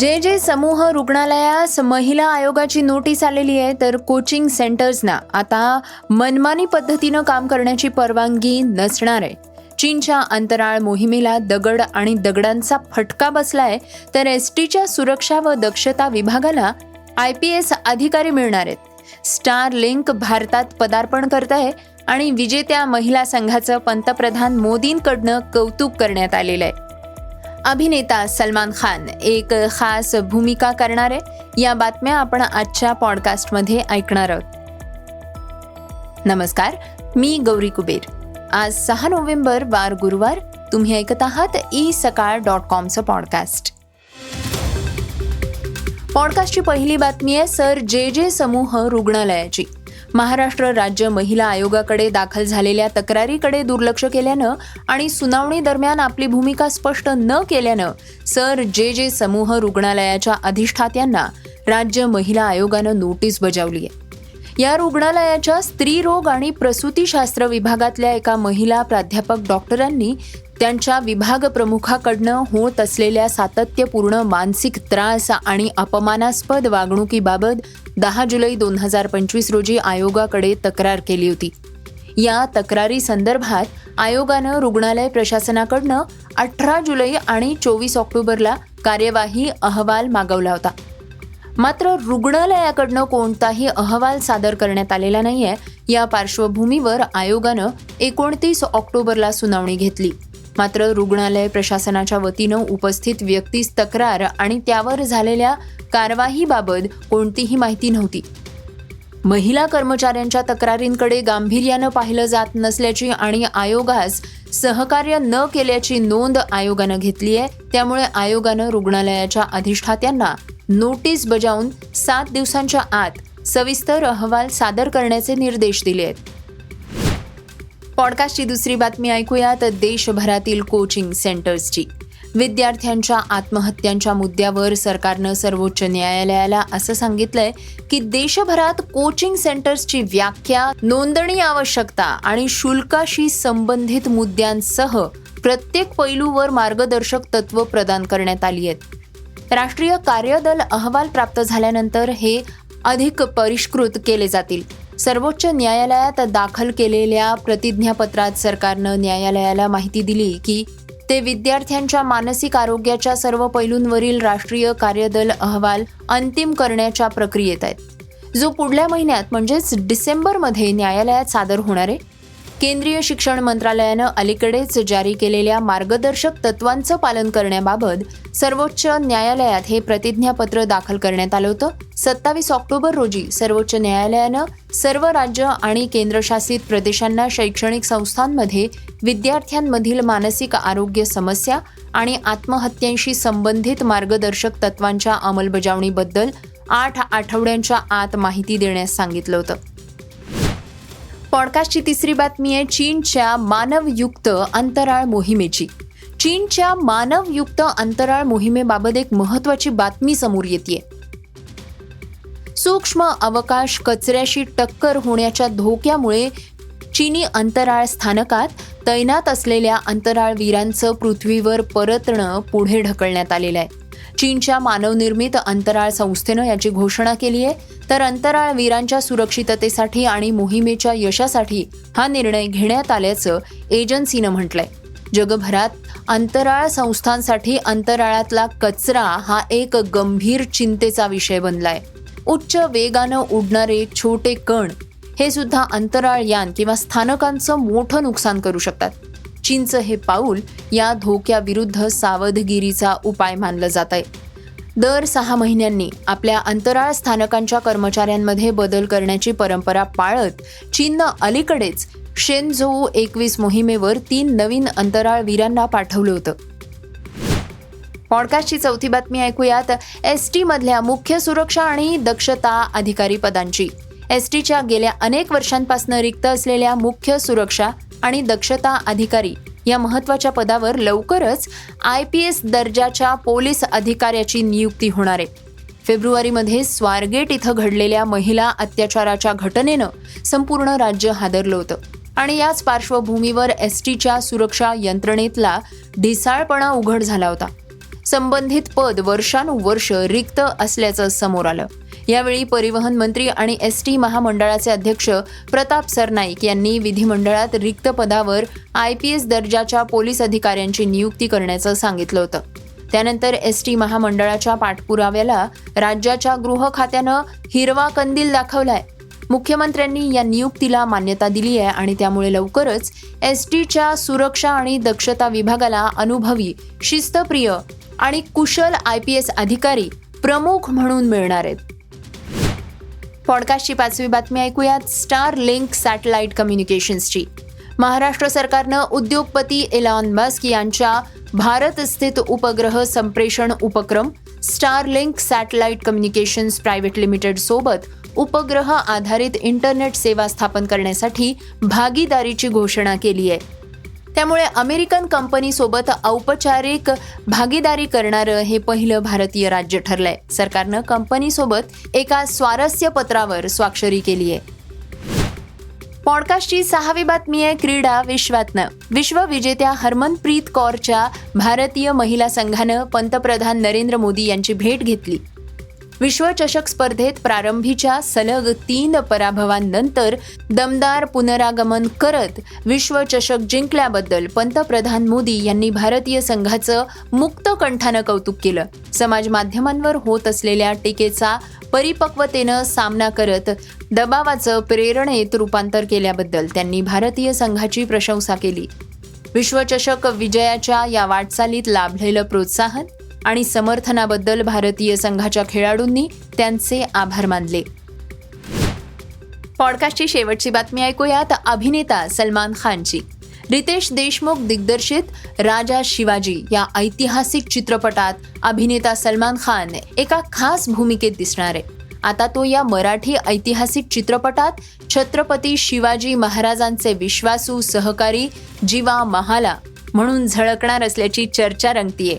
जे जे समूह रुग्णालयास महिला आयोगाची नोटीस आलेली आहे तर कोचिंग सेंटर्सना आता मनमानी पद्धतीनं काम करण्याची परवानगी नसणार आहे. चीनच्या अंतराळ मोहिमेला दगड आणि दगडांचा फटका बसलाय तर एस टीच्या सुरक्षा व दक्षता विभागाला आय पी एस अधिकारी मिळणार आहेत. स्टार लिंक भारतात पदार्पण करत आहे आणि विजेत्या महिला संघाचं पंतप्रधान मोदींकडनं कौतुक करण्यात आलेलं आहे. अभिनेता सलमान खान एक खास भूमिका करणार आहे. या बातम्या आपण आजच्या पॉडकास्टमध्ये ऐकणार आहोत. नमस्कार मी गौरी कुबेर. आज सहा नोव्हेंबर वार गुरुवार. तुम्ही ऐकत आहात ई सकाळ डॉट कॉमचं पॉडकास्ट. पॉडकास्टची पहिली बातमी आहे सर जे जे समूह रुग्णालयाची. महाराष्ट्र राज्य महिला आयोगाकडे दाखल झालेल्या तक्रारीकडे दुर्लक्ष केल्यानं आणि सुनावणी दरम्यान आपली भूमिका स्पष्ट न केल्यानं सर जे जे समूह रुग्णालयाच्या अधिष्ठात्यांना राज्य महिला आयोगानं नोटीस बजावली आहे. या रुग्णालयाच्या स्त्रीरोग आणि प्रसूतीशास्त्र विभागातल्या एका महिला प्राध्यापक डॉक्टरांनी त्यांच्या विभाग प्रमुखाकडनं होत असलेल्या सातत्यपूर्ण मानसिक त्रास आणि अपमानास्पद वागणुकीबाबत दहा जुलै दोन हजार पंचवीस रोजी आयोगाकडे तक्रार केली होती. या तक्रारी संदर्भात आयोगानं रुग्णालय प्रशासनाकडनं अठरा जुलै आणि चोवीस ऑक्टोबरला कार्यवाही अहवाल मागवला होता. मात्र रुग्णालयाकडनं कोणताही अहवाल सादर करण्यात आलेला नाहीये या पार्श्वभूमीवर आयोगानं एकोणतीस ऑक्टोबरला सुनावणी घेतली. मात्र रुग्णालय प्रशासनाच्या वतीनं उपस्थित व्यक्तीस तक्रार आणि त्यावर झालेल्या कारवाईबाबत कोणतीही माहिती नव्हती. महिला कर्मचाऱ्यांच्या तक्रारींकडे गांभीर्यानं पाहिलं जात नसल्याची आणि आयोगास सहकार्य न केल्याची नोंद आयोगानं घेतली आहे. त्यामुळे आयोगानं रुग्णालयाच्या अधिष्ठात्यांना नोटीस बजावून सात दिवसांच्या आत सविस्तर अहवाल सादर करण्याचे निर्देश दिले आहेत. पॉडकास्टची दुसरी बातमी ऐकूयात देशभरातील कोचिंग सेंटर्सची. विद्यार्थ्यांच्या आत्महत्यांच्या मुद्द्यावर सरकारनं सर्वोच्च न्यायालयाला असं सांगितलंय की देशभरात कोचिंग सेंटर्सची व्याख्या नोंदणी आवश्यकता आणि शुल्काशी संबंधित मुद्द्यांसह प्रत्येक पैलूवर मार्गदर्शक तत्व प्रदान करण्यात आली आहेत. राष्ट्रीय कार्यदल अहवाल प्राप्त झाल्यानंतर हे अधिक परिष्कृत केले जातील. सर्वोच्च न्यायालयात दाखल केलेल्या प्रतिज्ञापत्रात सरकारनं न्यायालयाला माहिती दिली की ते विद्यार्थ्यांच्या मानसिक आरोग्याच्या सर्व पैलूंवरील राष्ट्रीय कार्यदल अहवाल अंतिम करण्याच्या प्रक्रियेत आहेत. जो पुढल्या महिन्यात म्हणजेच डिसेंबरमध्ये न्यायालयात सादर होणार आहे केंद्रीय शिक्षण मंत्रालयानं अलीकडेच जारी केलेल्या मार्गदर्शक तत्वांचं पालन करण्याबाबत सर्वोच्च न्यायालयात हे प्रतिज्ञापत्र दाखल करण्यात आलं होतं. सत्तावीस ऑक्टोबर रोजी सर्वोच्च न्यायालयानं सर्व राज्य आणि केंद्रशासित प्रदेशांना शैक्षणिक संस्थांमध्ये विद्यार्थ्यांमधील मानसिक आरोग्य समस्या आणि आत्महत्यांशी संबंधित मार्गदर्शक तत्वांच्या अंमलबजावणीबद्दल आठ आठवड्यांच्या आत माहिती देण्यास सांगितलं होतं. पॉडकास्टची तिसरी बातमी आहे चीनच्या मानवयुक्त अंतराळ मोहिमेची. चीनच्या मानवयुक्त अंतराळ मोहिमेबाबत एक महत्वाची बातमी समोर येते सूक्ष्म अवकाश कचऱ्याशी टक्कर होण्याच्या धोक्यामुळे चीनी अंतराळ स्थानकात तैनात असलेल्या अंतराळवीरांचं पृथ्वीवर परतणं पुढे ढकलण्यात आलेलं आहे. चीनच्या मानवनिर्मित अंतराळ संस्थेनं याची घोषणा केली आहे. तर अंतराळवीरांच्या सुरक्षिततेसाठी आणि मोहिमेच्या यशासाठी हा निर्णय घेण्यात आल्याचं एजन्सीनं म्हटलंय. जगभरात अंतराळ संस्थांसाठी अंतराळातला कचरा हा एक गंभीर चिंतेचा विषय बनलाय. उच्च वेगानं उडणारे छोटे कण हे सुद्धा अंतराळ यान किंवा स्थानकांचं मोठं नुकसान करू शकतात. चीनचं हे पाऊल या धोक्याविरुद्ध सावधगिरीचा उपाय मानलं जात आहे. दर सहा महिन्यांनी आपल्या अंतराळ स्थानकांच्या कर्मचाऱ्यांमध्ये बदल करण्याची परंपरा पाळत चीननं अलीकडेच शेनझोऊ एकवीस मोहिमेवर तीन नवीन अंतराळवीरांना पाठवलं होतं. पॉडकास्टची चौथी बातमी ऐकूयात. एस टीमधल्या मुख्य सुरक्षा आणि दक्षता अधिकारी पदांची. एस टीच्या गेल्या अनेक वर्षांपासून रिक्त असलेल्या मुख्य सुरक्षा आणि दक्षता अधिकारी या महत्त्वाच्या पदावर लवकरच आय पी एस दर्जाच्या पोलीस अधिकाऱ्याची नियुक्ती होणार आहे. फेब्रुवारीमध्ये स्वारगेट इथं घडलेल्या महिला अत्याचाराच्या घटनेनं संपूर्ण राज्य हादरलं होतं आणि याच पार्श्वभूमीवर एस टीच्या सुरक्षा यंत्रणेतला ढिसाळपणा उघड झाला होता. संबंधित पद वर्षानुवर्ष रिक्त असल्याचं समोर आलं. यावेळी परिवहन मंत्री आणि एस टी महामंडळाचे अध्यक्ष प्रताप सरनाईक यांनी विधिमंडळात रिक्त पदावर आय पी एस दर्जाच्या पोलीस अधिकाऱ्यांची नियुक्ती करण्याचं सांगितलं होतं. त्यानंतर एस टी महामंडळाच्या पाठपुराव्याला राज्याच्या गृह खात्यानं हिरवा कंदील दाखवलाय. मुख्यमंत्र्यांनी या नियुक्तीला मान्यता दिली आहे आणि त्यामुळे लवकरच एस टीच्या सुरक्षा आणि दक्षता विभागाला अनुभवी शिस्तप्रिय आणि कुशल आय पी एस अधिकारी प्रमुख म्हणून मिळणार आहेत. पॉडकास्टची पाचवी बातमी ऐकूयात. स्टार लिंक सॅटेलाइट कम्युनिकेशन्सची. महाराष्ट्र सरकारनं उद्योगपती एलॉन मस्क यांच्या भारत स्थित उपग्रह संप्रेषण उपक्रम star link satellite communications private limited सोबत उपग्रह आधारित इंटरनेट सेवा स्थापन करण्यासाठी भागीदारीची घोषणा केली आहे. त्यामुळे अमेरिकन कंपनीसोबत औपचारिक भागीदारी करणारं हे पहिलं भारतीय राज्य ठरलंय. सरकारनं कंपनीसोबत एका स्वारस्य पत्रावर स्वाक्षरी केली आहे. पॉडकास्टची सहावी बातमी आहे क्रीडा विश्वातनं. विश्वविजेत्या हरमनप्रीत कौरच्या भारतीय महिला संघानं पंतप्रधान नरेंद्र मोदी यांची भेट घेतली. विश्वचषक स्पर्धेत प्रारंभीच्या सलग तीन पराभवांनंतर दमदार पुनरागमन करत विश्वचषक जिंकल्याबद्दल पंतप्रधान मोदी यांनी भारतीय संघाचं मुक्त कंठानं कौतुक केलं. समाज माध्यमांवर होत असलेल्या टीकेचा परिपक्वतेनं सामना करत दबावाचं प्रेरणेत रूपांतर केल्याबद्दल त्यांनी भारतीय संघाची प्रशंसा केली. विश्वचषक विजयाच्या या वाटचालीत लाभलेलं प्रोत्साहन आणि समर्थनाबद्दल भारतीय संघाच्या खेळाडूंनी त्यांचे आभार मानले. पॉडकास्टची शेवटची बातमी ऐकूयात अभिनेता सलमान खानची. रितेश देशमुख दिग्दर्शित राजा शिवाजी या ऐतिहासिक चित्रपटात अभिनेता सलमान खान एका खास भूमिकेत दिसणार आहे. आता तो या मराठी ऐतिहासिक चित्रपटात छत्रपती शिवाजी महाराजांचे विश्वासू सहकारी जीवा महाला म्हणून झळकणार असल्याची चर्चा रंगतीये.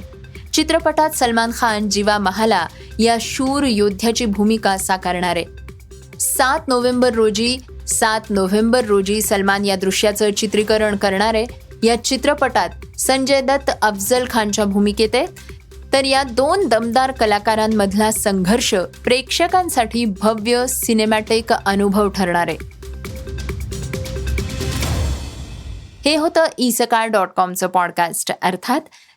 चित्रपटात सलमान खान जीवा महाला या शूर योद्ध्याची भूमिका साकारणार. आहे सात नोव्हेंबर रोजी सात नोव्हेंबर रोजी सलमान या दृश्याचं चित्रीकरण करणार आहे या चित्रपटात संजय दत्त अफजल खानच्या भूमिकेत आहे. तर या दोन दमदार कलाकारांमधला संघर्ष प्रेक्षकांसाठी भव्य सिनेमॅटिक अनुभव ठरणार. आहे हे होतं ई सकाळ डॉट कॉमचं पॉडकास्ट. अर्थात